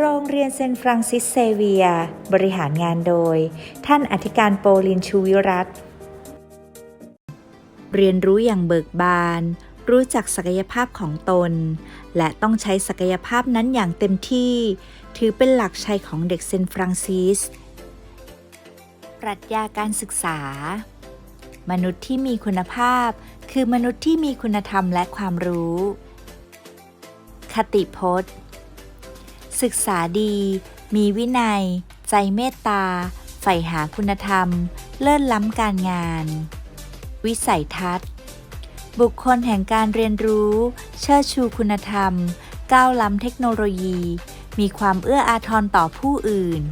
โรงเรียนเซนฟรังซิสเซเวีย บริหารงานโดย ท่านอธิการโปลินชูวิรัตเรียนรู้อย่างเบิกบาน รู้จักศักยภาพของตน และต้องใช้ศักยภาพนั้นอย่างเต็มที่ ถือเป็นหลักชัยของเด็กเซนฟรังซิส ปรัชญาการศึกษา มนุษย์ที่มีคุณภาพ คือมนุษย์ที่มีคุณธรรมและความรู้ คติพจน์ ศึกษาดี มีวินัย ใจเมตตา ใฝ่หาคุณธรรม เลิศล้ำการงาน วิสัยทัศน์ บุคคลแห่งการเรียนรู้ เชิดชูคุณธรรม ก้าวล้ำเทคโนโลยี มีความเอื้ออาทรต่อผู้อื่น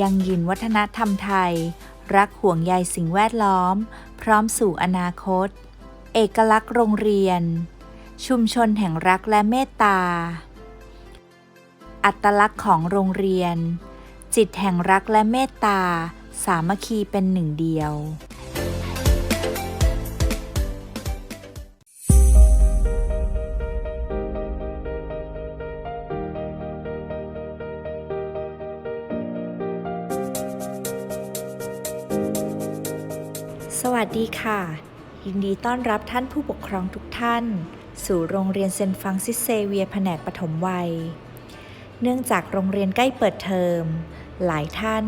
ยังยืนวัฒนธรรมไทย รักห่วงใยสิ่งแวดล้อม พร้อมสู่อนาคต เอกลักษณ์โรงเรียน ชุมชนแห่งรักและเมตตา อัตลักษณ์ของโรงเรียน จิตแห่งรักและเมตตา สามัคคีเป็นหนึ่งเดียวสวัสดีค่ะ ยินดีต้อนรับท่านผู้ปกครองทุกท่าน สู่โรงเรียนเซนฟังซิสเซเวียแผนกปฐมวัย เนื่องจากโรงเรียนใกล้เปิดเทอม หลายท่าน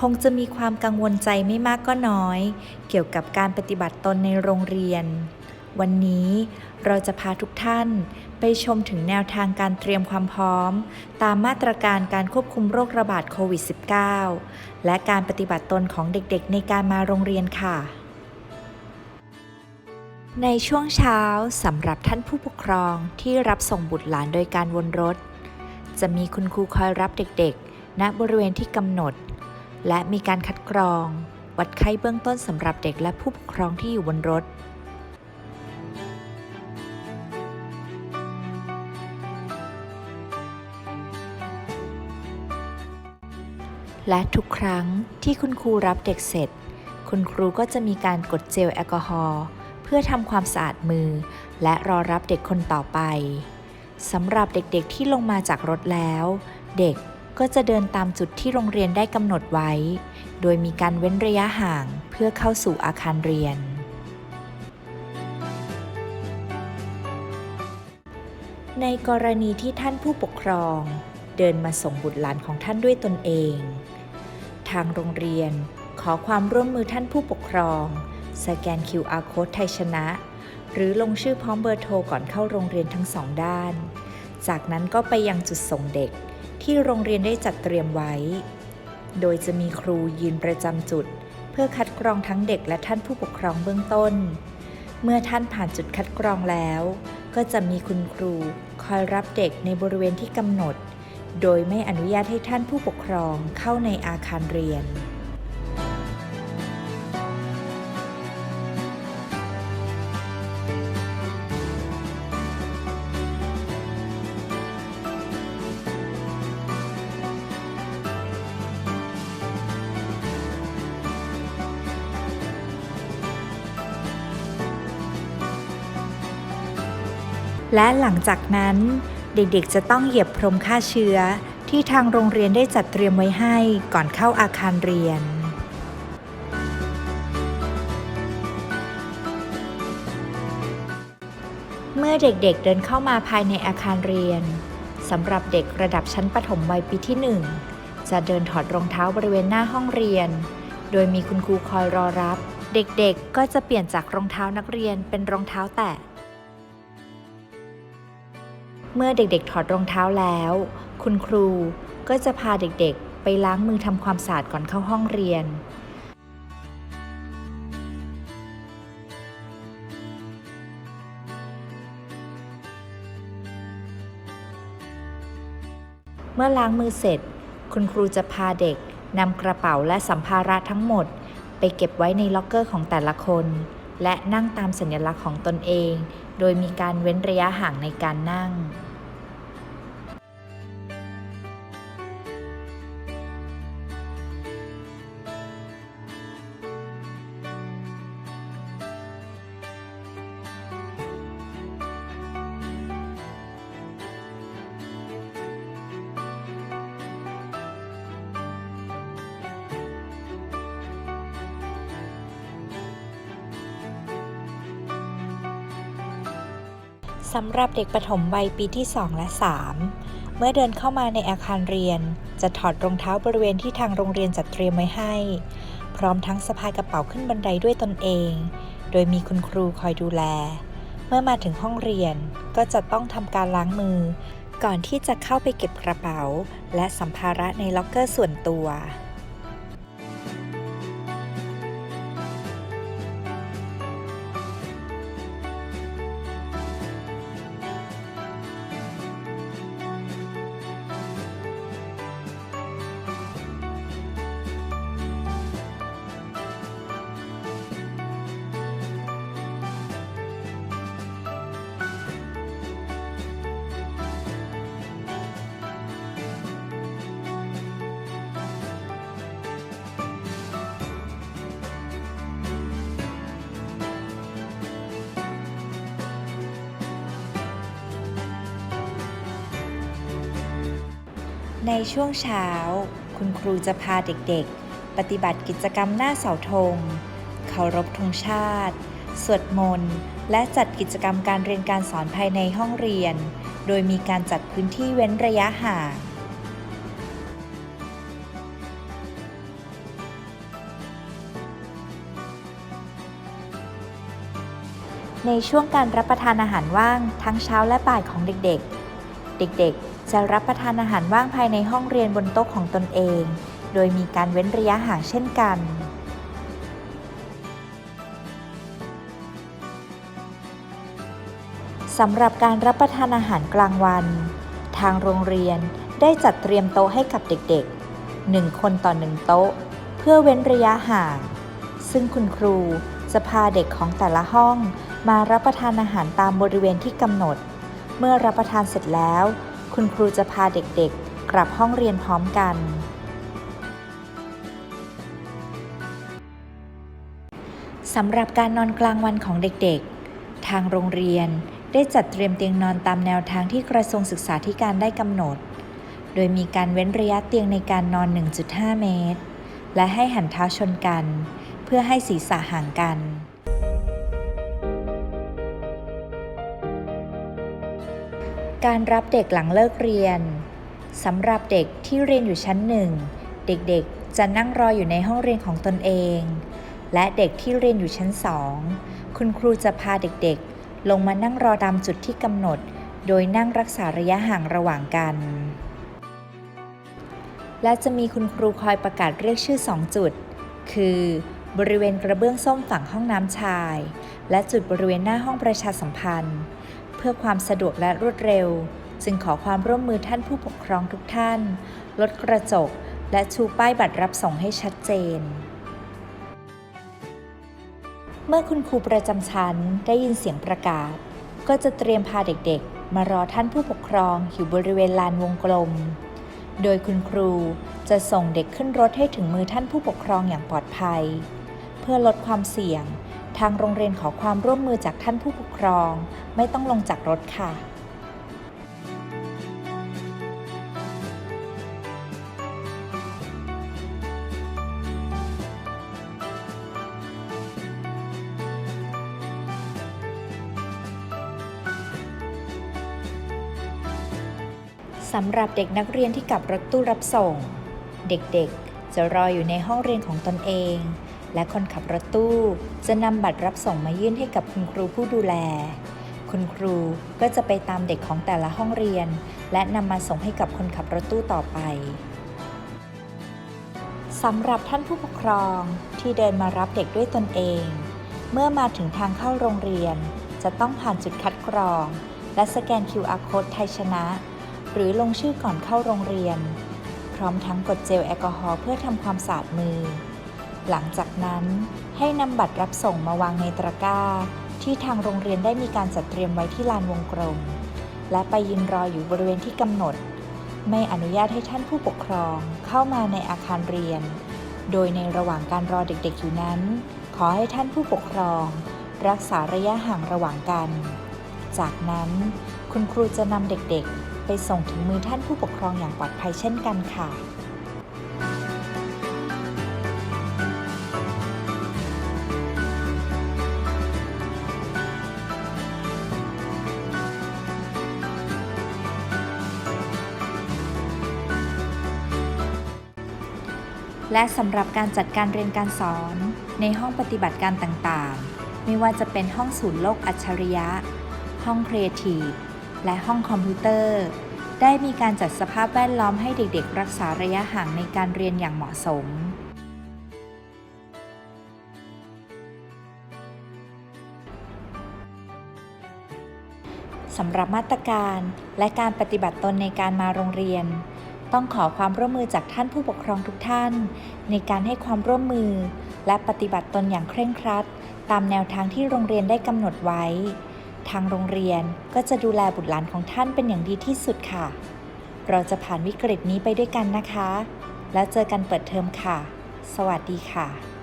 คงจะมีความกังวลใจไม่มากก็น้อย เกี่ยวกับการปฏิบัติตนในโรงเรียน วันนี้เราจะพาทุกท่านไปชมถึงแนวทางการเตรียมความพร้อม ตามมาตรการการควบคุมโรคระบาดโควิด -19 และการปฏิบัติตนของเด็กๆ ในการมาโรงเรียนค่ะ ในช่วงเช้าสำหรับท่านผู้ปกครองที่รับส่งบุตรหลานโดยการวนรถ จะมีคุณครูคอยรับเด็กๆ ณ บริเวณที่กำหนด และมีการคัดกรอง วัดไข้เบื้องต้นสำหรับเด็กและผู้ปกครองที่อยู่บนรถ และทุกครั้งที่คุณครูรับเด็กเสร็จ คุณครูก็จะมีการกดเจลแอลกอฮอล์เพื่อทำความสะอาดมือ และรอรับเด็กคนต่อไป สำหรับเด็กๆที่ลงมาจากรถแล้ว เด็กก็จะเดินตามจุดที่โรงเรียนได้กำหนดไว้ โดยมีการเว้นระยะห่างเพื่อเข้าสู่อาคารเรียน ในกรณีที่ท่านผู้ปกครอง เดินมาส่งบุตรหลานของท่านด้วยตนเอง ทางโรงเรียนขอความร่วมมือท่านผู้ปกครอง สแกน QR Code ไทยชนะ หรือลงชื่อพร้อมเบอร์โทรก่อนเข้าโรงเรียนทั้งสองด้าน จากนั้นก็ไปยังจุดส่งเด็กที่โรงเรียนได้จัดเตรียมไว้ โดยจะมีครูยืนประจำจุด เพื่อคัดกรองทั้งเด็กและท่านผู้ปกครองเบื้องต้น เมื่อท่านผ่านจุดคัดกรองแล้ว ก็จะมีคุณครูคอยรับเด็กในบริเวณที่กำหนด โดยไม่อนุญาตให้ท่านผู้ปกครองเข้าในอาคารเรียน และหลังจากนั้นเด็กๆ จะต้องเหยียบพรมฆ่าเชื้อ ที่ทางโรงเรียนได้จัดเตรียมไว้ให้ก่อนเข้าอาคารเรียน เมื่อเด็กๆเดินเข้ามาภายในอาคารเรียนสำหรับเด็กระดับชั้นประถมวัยปีที่ 1 จะเดินถอดรองเท้าบริเวณหน้าห้องเรียน โดยมีคุณครูคอยรอรับ เด็กๆ ก็จะเปลี่ยนจากรองเท้านักเรียนเป็นรองเท้าแตะ เมื่อเด็กๆ ถอดรองเท้าแล้ว คุณครูก็จะพาเด็กๆ ไปล้างมือทำความสะอาดก่อนเข้าห้องเรียน เมื่อล้างมือเสร็จ คุณครูจะพาเด็กนำกระเป๋าและสัมภาระทั้งหมด ไปเก็บไว้ในล็อกเกอร์ของแต่ละคน และนั่งตามสัญลักษณ์ของตนเอง โดยมีการเว้นระยะห่างในการนั่ง สำหรับเด็กประถมวัยปีที่ 2 และ 3 เมื่อเดินเข้ามาในอาคารเรียน จะถอดรองเท้าบริเวณที่ทางโรงเรียนจัดเตรียมไว้ให้ พร้อมทั้งสะพายกระเป๋าขึ้นบันไดด้วยตนเอง โดยมีคุณครูคอยดูแล เมื่อมาถึงห้องเรียนก็จะต้องทำการล้างมือ ก่อนที่จะเข้าไปเก็บกระเป๋า และสัมภาระในล็อกเกอร์ส่วนตัว ในช่วงเช้า คุณครูจะพาเด็กๆ ปฏิบัติกิจกรรมหน้าเสาธงเคารพธงชาติ สวดมนต์และจัดกิจกรรมการเรียนการสอนภายในห้องเรียน โดยมีการจัดพื้นที่เว้นระยะห่างในช่วงการรับประทานอาหารว่างทั้งเช้าและบ่ายของเด็กๆ เด็กๆ จะรับประทานอาหารว่างภายในห้องเรียนบนโต๊ะของตนเอง โดยมีการเว้นระยะห่างเช่นกัน สำหรับการรับประทานอาหารกลางวัน ทางโรงเรียนได้จัดเตรียมโต๊ะให้กับเด็กๆ 1 คนต่อ 1 โต๊ะ เพื่อเว้นระยะห่าง ซึ่งคุณครูจะพาเด็กของแต่ละห้องมารับประทานอาหารตามบริเวณที่กำหนด เมื่อรับประทานเสร็จแล้ว คุณครูจะพาเด็กๆ กลับห้องเรียนพร้อมกัน สำหรับการนอนกลางวันของเด็กๆ ทางโรงเรียนได้จัดเตรียมเตียงนอนตามแนวทางที่กระทรวงศึกษาธิการได้กำหนด โดยมีการเว้นระยะเตียงในการนอน 1.5 เมตร และให้หันเท้าชนกัน เพื่อให้ศีรษะห่างกัน การรับเด็กหลังเลิกเรียนสำหรับเด็กที่เรียนอยู่ชั้นหนึ่งเด็กๆจะนั่งรออยู่ในห้องเรียนของตนเอง และเด็กที่เรียนอยู่ชั้นสองคุณครูจะพาเด็กๆ ลงมานั่งรอตามจุดที่กำหนด โดยนั่งรักษาระยะห่างระหว่างกัน และจะมีคุณครูคอยประกาศเรียกชื่อ 2 จุด คือบริเวณกระเบื้องส้มฝั่งห้องน้ำชาย และจุดบริเวณหน้าห้องประชาสัมพันธ์ เพื่อความสะดวกและรวดเร็ว จึงขอความร่วมมือท่านผู้ปกครองทุกท่าน ลดกระจก และชูป้ายบัตรรับส่งให้ชัดเจน เมื่อคุณครูประจำชั้นได้ยินเสียงประกาศ ก็จะเตรียมพาเด็กๆ มารอท่านผู้ปกครองอยู่บริเวณลานวงกลม โดยคุณครูจะส่งเด็กขึ้นรถให้ถึงมือท่านผู้ปกครองอย่างปลอดภัย เพื่อลดความเสี่ยง ทางโรงเรียนขอความร่วมมือจากท่านผู้ปกครอง ไม่ต้องลงจากรถค่ะ สำหรับเด็กนักเรียนที่กลับรถตู้รับส่ง เด็กๆ จะรออยู่ในห้องเรียนของตนเอง และคนขับรถตู้ จะนำบัตรรับส่งมายื่นให้กับคุณครูผู้ดูแล คุณครูก็จะไปตามเด็กของแต่ละห้องเรียน และนำมาส่งให้กับคนขับรถตู้ต่อไปสำหรับท่านผู้ปกครองที่เดินมารับเด็กด้วยตนเอง เมื่อมาถึงทางเข้าโรงเรียน จะต้องผ่านจุดคัดกรอง และสแกน QR code ไทยชนะ หรือลงชื่อก่อนเข้าโรงเรียน พร้อมทั้งกดเจลแอลกอฮอล์เพื่อทำความสะอาดมือ หลังจากนั้นให้นำบัตรรับส่งมาวางในตะกร้า ที่ทางโรงเรียนได้มีการจัดเตรียมไว้ที่ลานวงกลม และไปยืนรออยู่บริเวณที่กำหนด ไม่อนุญาตให้ท่านผู้ปกครองเข้ามาในอาคารเรียน โดยในระหว่างการรอเด็กๆอยู่นั้น ขอให้ท่านผู้ปกครอง รักษาระยะห่างระหว่างกัน จากนั้นคุณครูจะนำเด็กๆ ไปส่งถึงมือท่านผู้ปกครองอย่างปลอดภัยเช่นกันค่ะ และสำหรับการจัดการเรียนการสอนในห้องปฏิบัติการต่างๆ ไม่ว่าจะเป็นห้องศูนย์โลกอัจฉริยะ ห้องครีเอทีฟ และห้องคอมพิวเตอร์ ได้มีการจัดสภาพแวดล้อมให้เด็ก ๆ รักษาระยะห่างในการเรียนอย่างเหมาะสมสำหรับมาตรการและการปฏิบัติตนในการมาโรงเรียน ต้องขอความร่วมมือจากท่านผู้ปกครองทุกท่าน ในการให้ความร่วมมือ และปฏิบัติตนอย่างเคร่งครัด ตามแนวทางที่โรงเรียนได้กำหนดไว้ ทางโรงเรียนก็จะดูแลบุตรหลานของท่านเป็นอย่างดีที่สุดค่ะ เราจะผ่านวิกฤตนี้ไปด้วยกันนะคะ แล้วเจอกันเปิดเทอมค่ะ สวัสดีค่ะ